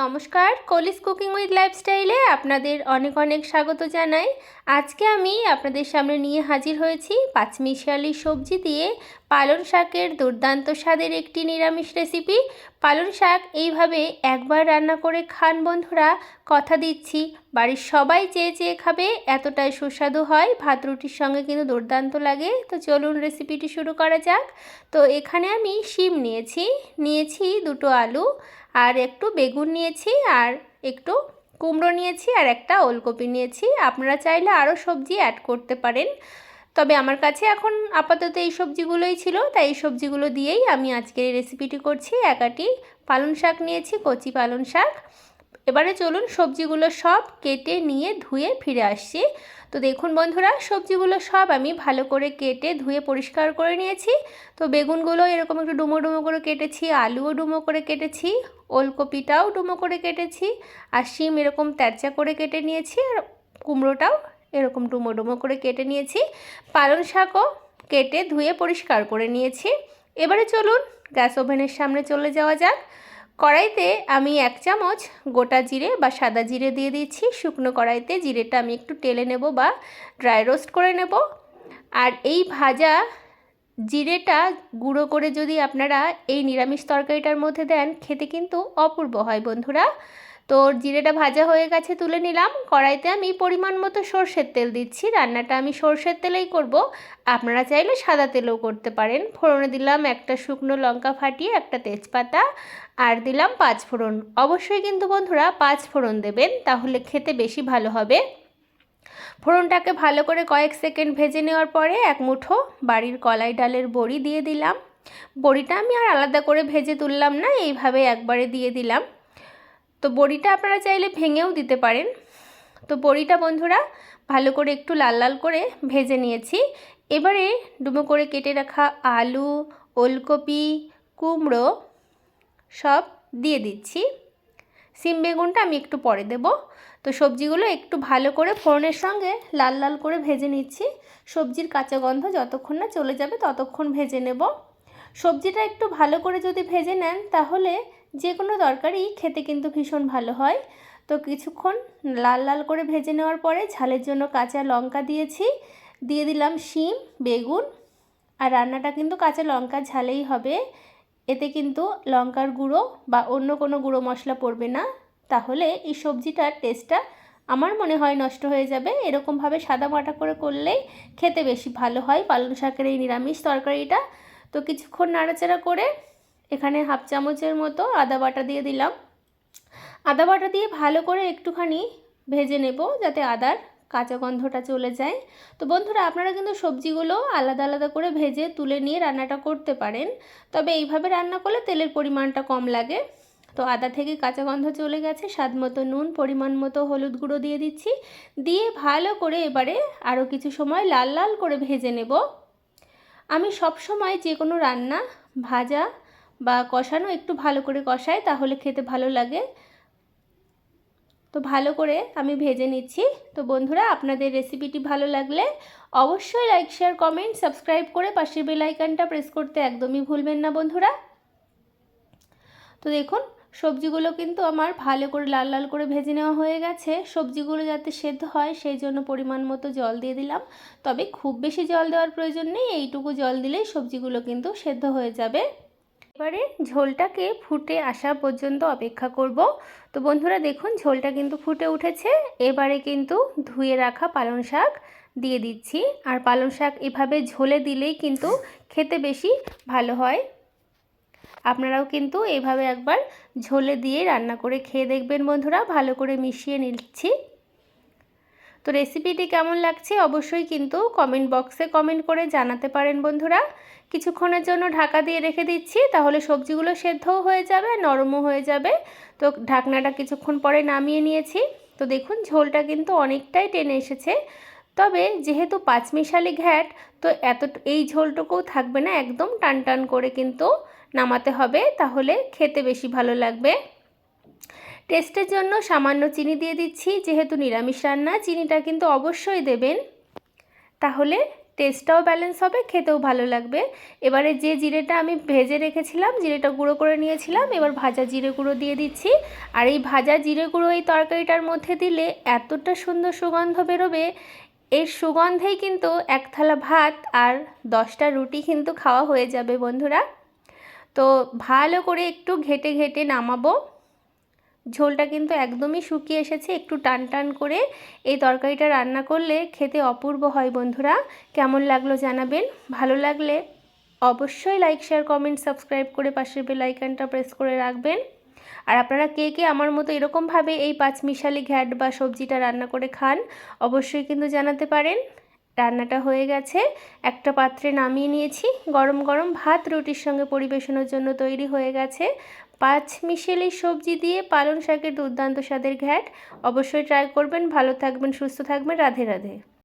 নমস্কার, কলিস cooking with লাইফস্টাইলে আপনাদের অনেক অনেক স্বাগত জানাই। আজকে আমি আপনাদের সামনে নিয়ে হাজির হয়েছি পাঁচমিশালি সবজি দিয়ে পালং শাকের দুর্দান্ত স্বাদের একটি নিরামিষ রেসিপি। পালং শাক এইভাবে একবার রান্না করে খান বন্ধুরা, কথা দিচ্ছি। বাড়ির সবাই চেয়ে চেয়ে খাবে, এতটাই সুস্বাদু হয়, ভাত রুটির সঙ্গে কিন্তু দুর্দান্ত লাগে। তো চলুন রেসিপিটি শুরু করা যাক। তো এখানে আমি শিম নিয়েছি নিয়েছি দুটো আলু, আর একটু বেগুন নিয়েছি, আর একটু কুমড়ো নিয়েছি, আর একটা ওলকপি নিয়েছি। আপনারা চাইলে আরও সবজি অ্যাড করতে পারেন। তবে আমার কাছে এখন আপাতত এই সবজিগুলোই ছিল। তাই এই সবজিগুলো দিয়েই আমি আজকের এই রেসিপিটি করছি। একাটি পালং শাক নিয়েছি, কচি পালং শাক। এবারে চলুন সবজিগুলো সব কেটে নিয়ে ধুয়ে ফিরে আসছি। তো দেখুন বন্ধুরা, সবজিগুলো সব আমি ভালো করে কেটে ধুয়ে পরিষ্কার করে নিয়েছি। তো বেগুনগুলো এরকম একটু ডুমো ডুমো করে কেটেছি, আলুও ডুমো করে কেটেছি, ওলকপিটাও ডুমো করে কেটেছি, আর শিম এরকম তেরচা করে কেটে নিয়েছি, আর কুমড়োটাও এরকম ডুমো ডুমো করে কেটে নিয়েছি। পালং শাকও কেটে ধুয়ে পরিষ্কার করে নিয়েছি। এবারে চলুন গ্যাস ওভেনের সামনে চলে যাওয়া যাক। কড়াইতে আমি এক চামচ গোটা জিরে বা সাদা জিরে দিয়ে দিচ্ছি। শুকনো কড়াইতে জিরেটা আমি একটু টেলে নেব বা ড্রাই রোস্ট করে নেব। আর এই ভাজা জিরেটা গুঁড়ো করে যদি আপনারা এই নিরামিষ তরকারিটার মধ্যে দেন, খেতে কিন্তু অপূর্ব হয় বন্ধুরা। তো জিরেটা ভাজা হয়ে গেছে তুলে নিলাম। কড়াইতে আমি পরিমাণ মতো সর্ষের তেল দিচ্ছি। রান্নাটা আমি সর্ষের তেলেই করব। আপনারা চাইলে সাদা তেলেও করতে পারেন। ফোড়নে দিলাম একটা শুকনো লঙ্কা ফাটিয়ে একটা তেজপাতা আর দিলাম পাঁচ ফোড়ন। অবশ্যই কিন্তু বন্ধুরা পাঁচ ফোড়ন দেবেন, তাহলে খেতে বেশি ভালো হবে। ফোড়নটাকে ভালো করে কয়েক সেকেন্ড ভেজে নেওয়ার পরে এক মুঠো বাড়ির কলাই ডালের বড়ি দিয়ে দিলাম। বড়িটা আমি আর আলাদা করে ভেজে তুললাম না, এইভাবে একবারে দিয়ে দিলাম। তো বড়িটা আপনারা চাইলে ভেঙেও দিতে পারেন। তো বড়িটা বন্ধুরা, ভালো করে একটু লাল লাল করে ভেজে নিয়েছি। এবারে ডুমো করে কেটে রাখা আলু, ওলকপি, কুমড়ো সব দিয়ে দিচ্ছি। সিম বেগুনটা আমি একটু পরে দেব। তো সবজিগুলো একটু ভালো করে ফোড়নের সঙ্গে লাল লাল করে ভেজে নিচ্ছি। সবজির কাঁচা গন্ধ যতক্ষণ না চলে যাবে ততক্ষণ ভেজে নেব। সবজিটা একটু ভালো করে যদি ভেজে নেন তাহলে যে কোনো তরকারি খেতে কিন্তু ভীষণ ভালো হয়। তো কিছুক্ষণ লাল লাল করে ভেজে নেওয়ার পরে ঝালের জন্য কাঁচা লঙ্কা দিয়েছি। দিয়ে দিলাম শিম, বেগুন আর রান্নাটা কিন্তু কাঁচা লঙ্কা ঝালেই হবে। এতে কিন্তু লঙ্কার গুঁড়ো বা অন্য কোনো গুঁড়ো মশলা পড়বে না। তাহলে এই সবজিটার টেস্টটা আমার মনে হয় নষ্ট হয়ে যাবে। এরকমভাবে সাদা মাটা করে করলেই খেতে বেশি ভালো হয়। পালং শাকের এই নিরামিষ তরকারিটা। তো কিছুক্ষণ নাড়াচাড়া করে এখানে হাফ চামচের মতো আদা বাটা দিয়ে দিলাম। আদা বাটা দিয়ে ভালো করে একটুখানি ভেজে নেব যাতে আদার কাঁচা গন্ধটা চলে যায়। তো বন্ধুরা, আপনারা কিন্তু সবজিগুলো আলাদা আলাদা করে ভেজে তুলে নিয়ে রান্নাটা করতে পারেন। তবে এইভাবে রান্না করলে তেলের পরিমাণটা কম লাগে। তো আদা থেকে কাঁচা গন্ধ চলে গেছে, স্বাদ মতো নুন, পরিমাণ মতো হলুদ গুঁড়ো দিয়ে দিচ্ছি। দিয়ে ভালো করে এবারে আরও কিছু সময় লাল লাল করে ভেজে নেব। আমি সব সময় যে কোনো রান্না, ভাজা বা কষানো, একটু ভালো করে কষাই, তাহলে খেতে ভালো লাগে। তো ভালো করে আমি ভেজে নিচ্ছি। তো বন্ধুরা, আপনাদের রেসিপিটি ভালো লাগলে অবশ্যই লাইক শেয়ার কমেন্ট সাবস্ক্রাইব করে পাশের বেল আইকনটা প্রেস করতে একদমই ভুলবেন না বন্ধুরা। তো দেখুন, সবজিগুলো কিন্তু আমার ভালো করে, লাল লাল করে ভেজে নেওয়া হয়ে গেছে। সবজিগুলো যাতে সেদ্ধ হয়, সেই জন্য পরিমাণ মতো জল দিয়ে দিলাম। তবে খুব বেশি জল দেওয়ার প্রয়োজন নেই, এইটুকু জল দিলেই সবজিগুলো কিন্তু সেদ্ধ হয়ে যাবে। এবারে ঝোলটাকে ফুটে আসা পর্যন্ত অপেক্ষা করব। তো বন্ধুরা দেখুন, ঝোলটা কিন্তু ফুটে উঠেছে। এবারে কিন্তু ধুয়ে রাখা পালং শাক দিয়ে দিচ্ছি। আর পালং শাক এভাবে ঝোলে দিলেই কিন্তু খেতে বেশি ভালো হয়। আপনারাও কিন্তু এভাবে একবার ঝোলে দিয়ে রান্না করে খেয়ে দেখবেন বন্ধুরা। ভালো করে মিশিয়ে নিচ্ছি। তো রেসিপিটি কেমন লাগছে অবশ্যই কিন্তু কমেন্ট বক্সে কমেন্ট করে জানাতে পারেন বন্ধুরা। কিছুক্ষণের জন্য ঢাকা দিয়ে রেখে দিচ্ছি, তাহলে সবজিগুলো সেদ্ধও হয়ে যাবে, নরমও হয়ে যাবে। তো ঢাকনাটা কিছুক্ষণ পরে নামিয়ে নিয়েছি। তো দেখুন, ঝোলটা কিন্তু অনেকটাই টেনে এসেছে। তবে যেহেতু পাঁচমিশালি ঘ্যাট, তো এত এই ঝোলটুকুও থাকবে না, একদম টান টান করে কিন্তু নামাতে হবে, তাহলে খেতে বেশি ভালো লাগবে। টেস্টের জন্য সামান্য চিনি দিয়ে দিচ্ছি। যেহেতু নিরামিষ রান্না, চিনিটা কিন্তু অবশ্যই দেবেন। তাহলে টেস্টটাও ব্যালেন্স হবে, খেতেও ভালো লাগবে। এবারে যে জিরেটা আমি ভেজে রেখেছিলাম, জিরেটা গুঁড়ো করে নিয়েছিলাম, এবার ভাজা জিরে গুঁড়ো দিয়ে দিচ্ছি। আর এই ভাজা জিরে গুঁড়ো এই তরকারিটার মধ্যে দিলে এতটা সুন্দর সুগন্ধ বেরোবে। এর সুগন্ধেই কিন্তু এক থালা ভাত আর দশটা রুটি কিন্তু খাওয়া হয়ে যাবে বন্ধুরা। তো ভালো করে একটু ঘেটে ঘেটে নামাবো। ঝোলটা কিন্তু একদমই শুকিয়ে এসেছে। একটু টান টান করে এই তরকারিটা রান্না করলে খেতে অপূর্ব হয় বন্ধুরা। কেমন লাগল জানাবেন। ভালো লাগলে অবশ্যই লাইক শেয়ার কমেন্ট সাবস্ক্রাইব করে পাশের বেল আইকনটা প্রেস করে রাখবেন। আর আপনারা কে কে আমার মতো এরকমভাবে এই পাঁচমিশালি ঘ্যাট বা সবজিটা রান্না করে খান, অবশ্যই কিন্তু জানাতে পারেন। রান্নাটা হয়ে গেছে। একটা পাত্রে নামিয়ে নিয়েছি। গরম গরম ভাত রুটির সঙ্গে পরিবেশনের জন্য তৈরি হয়ে গেছে। পাঁচ মিশেলি সবজি দিয়ে পালং শাকের দুর্দান্ত স্বাদের ঘ্যাট। অবশ্যই ট্রাই করবেন। ভালো থাকবেন, সুস্থ থাকবেন। রাধে রাধে।